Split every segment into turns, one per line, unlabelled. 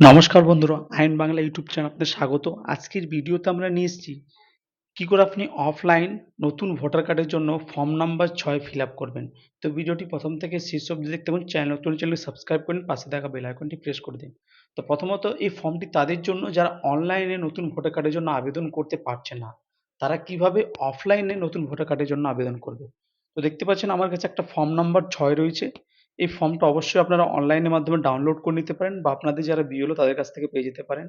নমস্কার বন্ধুরা, আইন বাংলা ইউটিউব চ্যানেল আপনাদের স্বাগত। আজকের ভিডিওতে আমরা নিয়ে এসেছি, কি করে আপনি অফলাইন নতুন ভোটার কার্ডের জন্য ফর্ম নাম্বার ছয় ফিল আপ করবেন। তো ভিডিওটি প্রথম থেকে শেষ অবধি দেখতে পাবেন চ্যানেল নতুন চ্যানেল সাবস্ক্রাইব করেন পাশে থাকা বেল আইকনটি প্রেস করে দিন। তো প্রথমত এই ফর্মটি তাদের জন্য, যারা অনলাইনে নতুন ভোটার কার্ডের জন্য আবেদন করতে পারছে না, তারা কীভাবে অফলাইনে নতুন ভোটার কার্ডের জন্য আবেদন করবে? তো দেখতে পাচ্ছেন, আমার কাছে একটা ফর্ম নাম্বার ছয় রয়েছে। এই ফর্মটা অবশ্যই আপনারা অনলাইনের মাধ্যমে ডাউনলোড করে নিতে পারেন বা আপনাদের যারা বিএলও তাদের কাছ থেকে পেয়ে যেতে পারেন।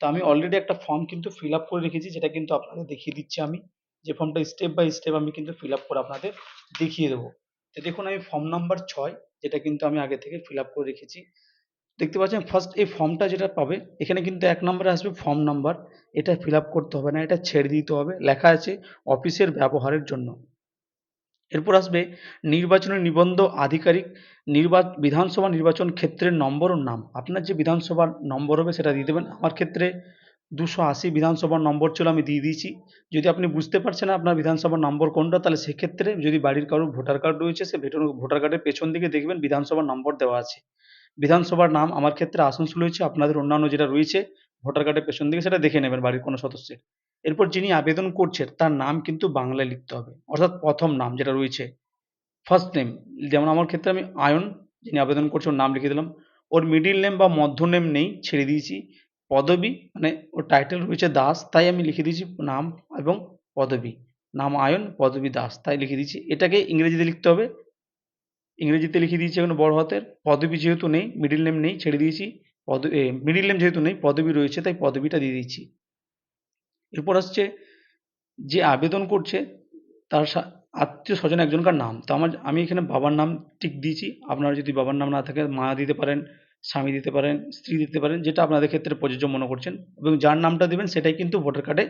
তো আমি অলরেডি একটা ফর্ম কিন্তু ফিল আপ করে রেখেছি, যেটা কিন্তু আপনাদের দেখিয়ে দিচ্ছি আমি। যে ফর্মটা স্টেপ বাই স্টেপ আমি কিন্তু ফিল আপ করে আপনাদের দেখিয়ে দেবো। তো দেখুন আমি ফর্ম নাম্বার ছয়, যেটা কিন্তু আমি আগে থেকে ফিল আপ করে রেখেছি। দেখতে পাচ্ছেন ফার্স্ট এই ফর্মটা যেটা পাবে, এখানে কিন্তু এক নম্বরে আসবে ফর্ম নাম্বার এটা ফিল করতে হবে না, এটা ছেড়ে দিতে হবে। লেখা আছে অফিসের ব্যবহারের জন্য। এরপর আসবে নির্বাচনী নিবন্ধ আধিকারিক নির্বা বিধানসভা নির্বাচন ক্ষেত্রের নম্বর ও নাম। আপনার যে বিধানসভার নম্বর হবে সেটা দিয়ে দেবেন। আমার ক্ষেত্রে দুশো আশি বিধানসভার নম্বর ছিল, আমি দিয়ে দিয়েছি। যদি আপনি বুঝতে পারছেন না আপনার বিধানসভার নম্বর কোনটা, তাহলে সেক্ষেত্রে যদি বাড়ির কারোর ভোটার কার্ড রয়েছে, সে ভোটার কার্ডের পেছন দিকে দেখবেন বিধানসভার নম্বর দেওয়া আছে। বিধানসভার নাম আমার ক্ষেত্রে আসানসোল হয়েছে, আপনাদের অন্যান্য যেটা রয়েছে, ভোটার কার্ডের পেছন দিকে সেটা দেখে নেবেন বাড়ির কোনো সদস্যের। এরপর যিনি আবেদন করছেন, তার নাম কিন্তু বাংলায় লিখতে হবে। অর্থাৎ প্রথম নাম যেটা রয়েছে ফার্স্ট নেম যেমন আমার ক্ষেত্রে আমি আয়ন, যিনি আবেদন করছে ওর নাম লিখে দিলাম। ওর মিডিল নেম বা মধ্য নেম নেই, ছেড়ে দিয়েছি। পদবী মানে ওর টাইটেল রয়েছে দাস, তাই আমি লিখে দিয়েছি নাম এবং পদবী। নাম আয়ন, পদবী দাস, তাই লিখে দিয়েছি। এটাকে ইংরেজিতে লিখতে হবে। ইংরেজিতে লিখে দিয়েছি এখন বড় হাতের। পদবী যেহেতু নেই মিডিল নেম নেই, ছেড়ে দিয়েছি। পদ মিডিল নেম যেহেতু নেই, পদবী রয়েছে, তাই পদবীটা দিয়ে দিচ্ছি এরপর আসছে যে আবেদন করছে, তার আত্মীয় স্বজন একজনকার নাম। তো আমার, আমি এখানে বাবার নাম ঠিক দিয়েছি। আপনারা যদি বাবার নাম না থাকে, মা দিতে পারেন, স্বামী দিতে পারেন, স্ত্রী দিতে পারেন, যেটা আপনাদের ক্ষেত্রে প্রযোজ্য মনে করছেন। এবং যার নামটা দেবেন, সেটাই কিন্তু ভোটার কার্ডে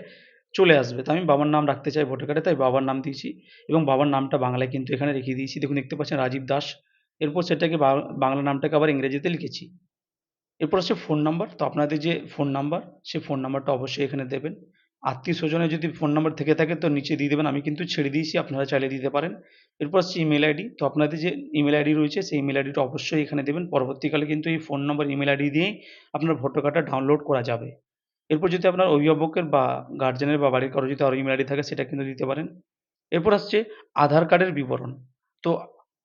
চলে আসবে। তো আমি বাবার নাম রাখতে চাই ভোটার কার্ডে, তাই বাবার নাম দিয়েছি। এবং বাবার নামটা বাংলায় কিন্তু এখানে রেখে দিয়েছি। দেখুন, দেখতে পাচ্ছেন রাজীব দাস। এরপর সেটাকে বাংলা নামটাকে আবার ইংরেজিতে লিখেছি। এরপর হচ্ছে ফোন নাম্বার। তো আপনাদের যে ফোন নাম্বার সেই ফোন নাম্বারটা অবশ্যই এখানে দেবেন। আত্মীয় স্বজনের যদি ফোন নাম্বার থেকে থাকে তো নিচে দিয়ে দেবেন, আমি কিন্তু ছেড়ে দিয়েছি, আপনারা চাইলে দিতে পারেন। এরপর হচ্ছে ইমেল আইডি তো আপনাদের যে ইমেল আইডি রয়েছে, সেই ইমেল আইডিটা অবশ্যই এখানে দেবেন। পরবর্তীকালে কিন্তু এই ফোন নাম্বার ইমেল আইডি দিয়েই আপনার ভোটার কার্ডটা ডাউনলোড করা যাবে। এরপর যদি আপনার অভিভাবকের বা গার্জেনের বা বাড়ির কারও যদি আরও ইমেল আইডি থাকে, সেটা কিন্তু দিতে পারেন। এরপর আসছে আধার কার্ডের বিবরণ। তো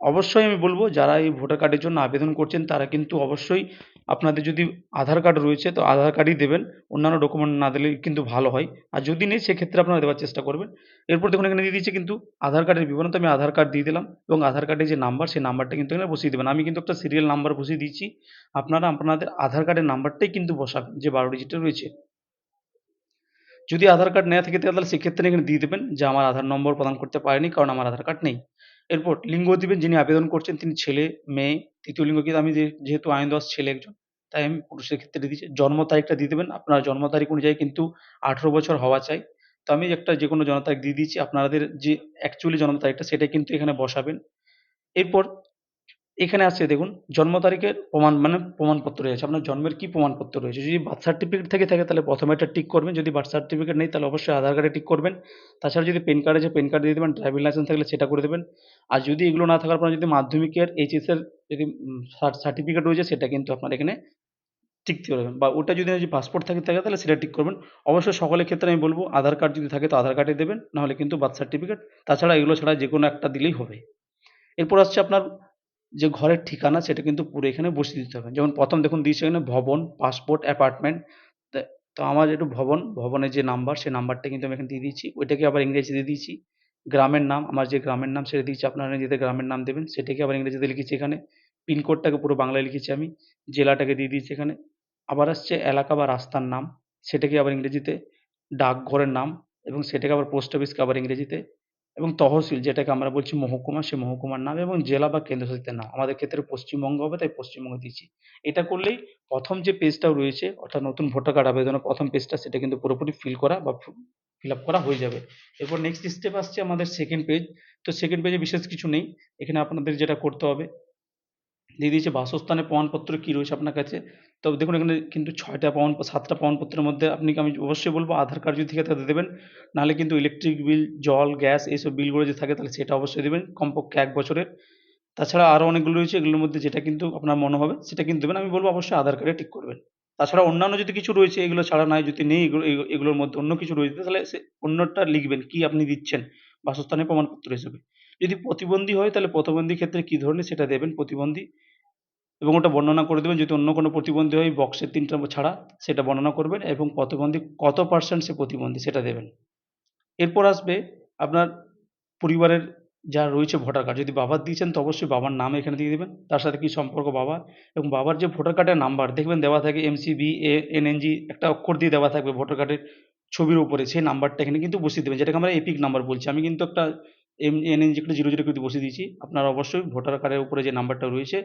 অবশ্যই আমি বলব, যারা এই ভোটার কার্ডের জন্য আবেদন করছেন, তারা কিন্তু অবশ্যই আপনাদের যদি আধার কার্ড রয়েছে, তো আধার কার্ডই দেবেন। অন্যান্য ডকুমেন্ট না দিলে কিন্তু ভালো হয়। আর যদি নেই, সেক্ষেত্রে আপনারা দেওয়ার চেষ্টা করবেন। এরপর দেখুন, এখানে দিয়ে দিয়েছে কিন্তু আধার কার্ডের বিবরণ। তো আমি আধার কার্ড দিয়ে দিলাম এবং আধার কার্ডের যে নাম্বার সেই নাম্বারটা কিন্তু এখানে বসিয়ে দেবেন। আমি কিন্তু একটা সিরিয়াল নাম্বার বসিয়ে দিচ্ছি আপনারা আপনাদের আধার কার্ডের নাম্বারটাই কিন্তু বসাবেন, যে বারো ডিজিটের রয়েছে। যদি আধার কার্ড নেওয়া থাকে, তাহলে সেক্ষেত্রে এখানে দিয়ে দেবেন যে আমার আধার নম্বর প্রদান করতে পারেনি, কারণ আমার আধার কার্ড নেই। এরপর লিঙ্গ দিবেন, যিনি আবেদন করছেন, তিনি ছেলে, মেয়ে, তৃতীয় লিঙ্গ কিন্তু আমি যেহেতু আইন দাস ছেলে একজন, তাই আমি পুরুষের ক্ষেত্রে দিচ্ছি। জন্ম তারিখটা দিয়ে দেবেন, আপনার জন্ম তারিখ অনুযায়ী কিন্তু আঠেরো বছর হওয়া চাই। তো আমি একটা যে কোনো জন্ম তারিখ দিয়ে দিচ্ছি, আপনাদের যে অ্যাকচুয়ালি জন্ম তারিখটা সেটা কিন্তু এখানে বসাবেন। এরপর এখানে আছে দেখুন, জন্ম তারিখের প্রমাণ মানে প্রমাণপত্র রয়েছে। আপনার জন্মের কি প্রমাণপত্র রয়েছে? যদি বার্থ সার্টিফিকেট থেকে থাকে, তাহলে প্রথমে এটা টিক করবেন। যদি বার্থ সার্টিফিকেট নেই, তাহলে অবশ্যই আধার কার্ডে টিক করবেন। তাছাড়া যদি পেন কার্ড আছে পেন কার্ড দিয়ে দেবেন ড্রাইভিং লাইসেন্স থাকলে সেটা করে দেবেন। আর যদি এগুলো না থাকার পর যদি মাধ্যমিকের এইচএসের যদি সার্টিফিকেট রয়েছে, সেটা কিন্তু আপনার এখানে টিক করবেন বা ওটা যদি যদি পাসপোর্ট থাকে থাকে, তাহলে সেটা টিক করবেন। অবশ্যই সকলের ক্ষেত্রে আমি বলব আধার কার্ড যদি থাকে, তো আধার কার্ডে দেবেন। নাহলে কিন্তু বার্থ সার্টিফিকেট তাছাড়া এগুলো ছাড়া যে কোনো একটা দিলেই হবে। এরপর আসছে আপনার যে ঘরের ঠিকানা সেটা কিন্তু পুরো এখানে বসিয়ে দিতে হবে। যেমন প্রথম দেখুন দিয়েছে এখানে ভবন পাসপোর্ট অ্যাপার্টমেন্ট তো আমার একটু ভবন, ভবনের যে নাম্বার সেই নাম্বারটা কিন্তু আমি এখানে দিয়ে দিয়েছি। ওইটাকে আবার ইংরেজি দিয়ে দিয়েছি। গ্রামের নাম, আমার যে গ্রামের নাম সেটা দিয়েছি, আপনারা নিজেদের গ্রামের নাম দেবেন, সেটাকে আবার ইংরেজিতে লিখেছি এখানে। পিনকোডটাকে পুরো বাংলায় লিখেছি আমি, জেলাটাকে দিয়ে দিয়েছি এখানে। আবার আসছে এলাকা বা রাস্তার নাম, সেটাকে আবার ইংরেজিতে ডাকঘরের নাম এবং সেটাকে আবার পোস্ট অফিসকে আবার ইংরেজিতে এবং তহসিল, যেটাকে আমরা বলছি মহকুমা, সে মহকুমার নাম এবং জেলা বা কেন্দ্রশাসিত নাম। আমাদের ক্ষেত্রে পশ্চিমবঙ্গ হবে, তাই পশ্চিমবঙ্গ দিচ্ছি। এটা করলেই প্রথম যে পেজটা রয়েছে, অর্থাৎ নতুন ভোটার কার্ড আবেদনের প্রথম পেজটা সেটা কিন্তু পুরোপুরি ফিল করা বা ফিল আপ করা হয়ে যাবে। এরপর নেক্সট স্টেপ আসছে আমাদের সেকেন্ড পেজ তো সেকেন্ড পেজে বিশেষ কিছু নেই। এখানে আপনাদের যেটা করতে হবে দিয়ে দিয়েছে বাসস্থানের প্রমাণপত্র কী রয়েছে আপনার কাছে? তবে দেখুন এখানে কিন্তু ছয়টা প্রমাণ, সাতটা প্রমাণপত্রের মধ্যে আপনি আমি অবশ্যই বলব, আধার কার্ড যদি থেকে থাকে দেবেন, নাহলে কিন্তু ইলেকট্রিক বিল জল গ্যাস এইসব বিলগুলো যদি থাকে তাহলে সেটা অবশ্যই দেবেন, কমপক্ষে এক বছরের। তাছাড়া আরও অনেকগুলো রয়েছে, এগুলোর মধ্যে যেটা কিন্তু আপনার মনে হবে, সেটা কিন্তু দেবেন, আমি বলব অবশ্যই আধার কার্ডে ঠিক করবেন। তাছাড়া অন্যান্য যদি কিছু রয়েছে, এগুলো ছাড়া নাই, যদি নেই, এগুলো এগু- এগুলোর মধ্যে অন্য কিছু রয়েছে, তাহলে সে অন্যটা লিখবেন, কি আপনি দিচ্ছেন বাসস্থানের প্রমাণপত্র হিসেবে। যদি প্রতিবন্ধী হয় তাহলে প্রতিবন্ধী ক্ষেত্রে কি ধরনের সেটা দেবেন, প্রতিবন্ধী? এবং ওটা বর্ণনা করে দেবেন, যদি অন্য কোনো প্রতিবন্ধী হয় বক্সের তিনটা ছাড়া সেটা বর্ণনা করবেন এবং প্রতিবন্ধী কত পার্সেন্ট সে প্রতিবন্ধী সেটা দেবেন। এরপর আসবে আপনার পরিবারের যা রয়েছে ভোটার কার্ড যদি বাবার দিয়েছেন তো অবশ্যই বাবার নাম এখানে দিয়ে দেবেন, তার সাথে কি সম্পর্ক বাবা এবং বাবার যে ভোটার কার্ডের নাম্বার দেখবেন দেওয়া থাকে এমসিবি এ এনএনজি একটা অক্ষর দিয়ে দেওয়া থাকবে ভোটার কার্ডের ছবির উপরে, সেই নাম্বারটা এখানে কিন্তু বসিয়ে দেবেন, যেটাকে আমরা এপিক নাম্বার বলছি। আমি কিন্তু একটা এম এনএনজি একটা জিরো জিরো কিন্তু বসিয়ে দিয়েছি। আপনারা অবশ্যই ভোটার কার্ডের উপরে যে নাম্বারটা রয়েছে,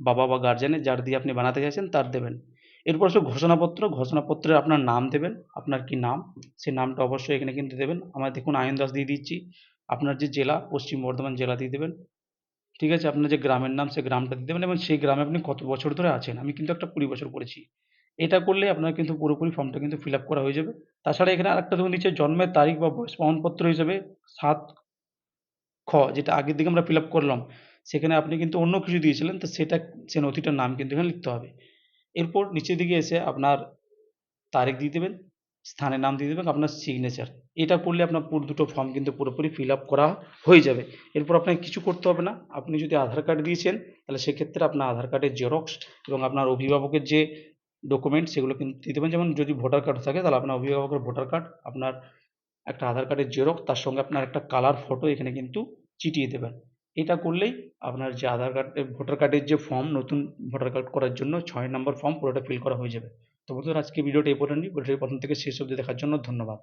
বাবা বা গার্জেনের যার দিয়ে আপনি বানাতে চাইছেন তার দেবেন। এরপর আসবে ঘোষণাপত্র। ঘোষণাপত্রে আপনার নাম দেবেন, আপনার কি নাম, সেই নামটা অবশ্যই এখানে কিন্তু দেবেন। আমার দেখুন আয়ন দাস দিয়ে দিচ্ছি। আপনার যে জেলা, পশ্চিম বর্ধমান জেলা দিয়ে দেবেন। ঠিক আছে, আপনার যে গ্রামের নাম, সেই গ্রামটা দিয়ে দেবেন এবং সেই গ্রামে আপনি কত বছর ধরে আছেন? আমি কিন্তু একটা কুড়ি বছর করেছি। এটা করলে আপনার কিন্তু পুরোপুরি ফর্মটা কিন্তু ফিল করা হয়ে যাবে। তাছাড়া এখানে আরেকটা ধরুন দিচ্ছে, জন্মের তারিখ বা বয়স প্রমাণপত্র হিসেবে সাত খ, যেটা আগের দিকে আমরা ফিল করলাম, সেখানে আপনি কিন্তু অন্য কিছু দিয়েছিলেন, তো সেটা, সে নথিটার নাম কিন্তু এখানে লিখতে হবে। এরপর নিচের দিকে এসে আপনার তারিখ দিয়ে দেবেন, স্থানের নাম দিয়ে দেবেন, আপনার সিগনেচার এটা করলে আপনার পুরো দুটো ফর্ম কিন্তু পুরোপুরি ফিল করা হয়ে যাবে। এরপর আপনাকে কিছু করতে হবে না, আপনি যদি আধার কার্ড দিয়েছেন, তাহলে সেক্ষেত্রে আপনার আধার কার্ডের জেরক্স এবং আপনার অভিভাবকের যে ডকুমেন্ট সেগুলো কিন্তু দিয়ে দেবেন। যেমন যদি ভোটার কার্ড থাকে, তাহলে আপনার অভিভাবকের ভোটার কার্ড আপনার একটা আধার কার্ডের জেরক্স তার সঙ্গে আপনার একটা কালার ফটো এখানে কিন্তু চিটিয়ে দেবেন। এটা করলেই আপনার যে আধার কার্ড ভোটার কার্ডের যে ফর্ম নতুন ভোটার কার্ড করার জন্য ছয় নম্বর ফর্ম পুরোটা ফিল করা হয়ে যাবে। তো বন্ধুরা, আজকে ভিডিওটা এই পর্যন্তই। ভিডিওটি প্রথম থেকে শেষ অবধি দেখার জন্য ধন্যবাদ।